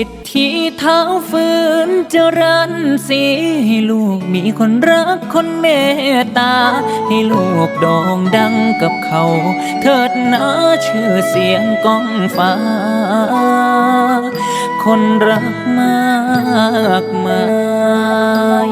ิทธิเท้าฝืนจรันสีให้ลูกมีคนรักคนเมตตา ให้ลูกดองดังกับเขา เถิดนะชื่อเสียงก้องฟ้า คนรักมากมาย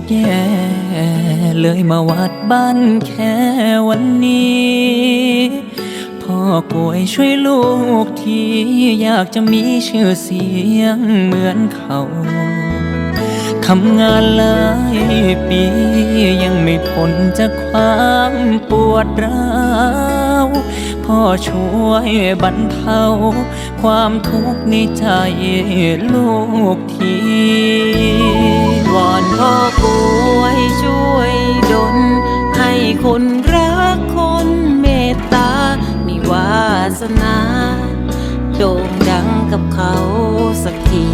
กแย่เลยมาวัดบ้านแค่วันนี้ พ่อป่วยช่วยลูกที อยากจะมีชื่อเสียงเหมือนเขา ทำงานหลายปียังไม่ทนจากความปวดร้าวพ่อช่วยบรรเทา ความทุกข์ในใจลูกทีวอนพ่อป่วยช่วยดลให้คนรักคนเมตตา มีวาสนา โด่งดังกับเขาสักที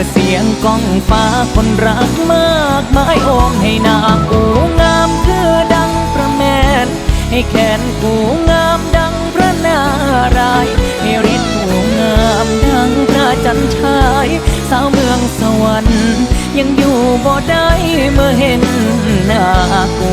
อเสียงก้องฟ้าคนรักมากมายโอมให้นากูงามคือดังพระแมน ให้แขนกูงามดังพระนารายให้ฤทธิ์กูงามดังพระจันทรายสาวเมืองสวรรค์ยังอยู่บ่ได้เมื่อเห็นหน้ากู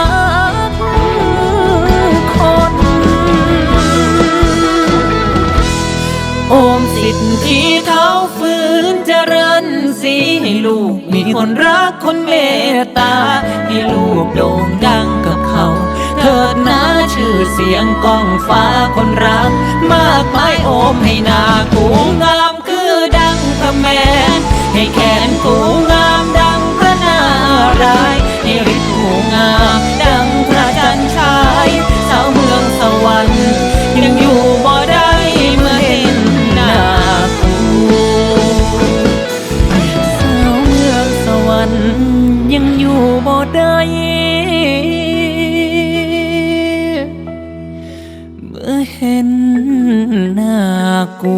ก มสิทธิ์ที่เท้าฝืนเจริญสีให้ลูกมีคนรักคนเมตตา ให้ลูกโด่งดังกับเขา เถิดนะชื่อเสียงก้องฟ้าคนรัก มากมายโอมให้นากูงามคือดังพระแม่ให้แขนกู อยู่บ่ได้เมื่อเห็นหน้ากู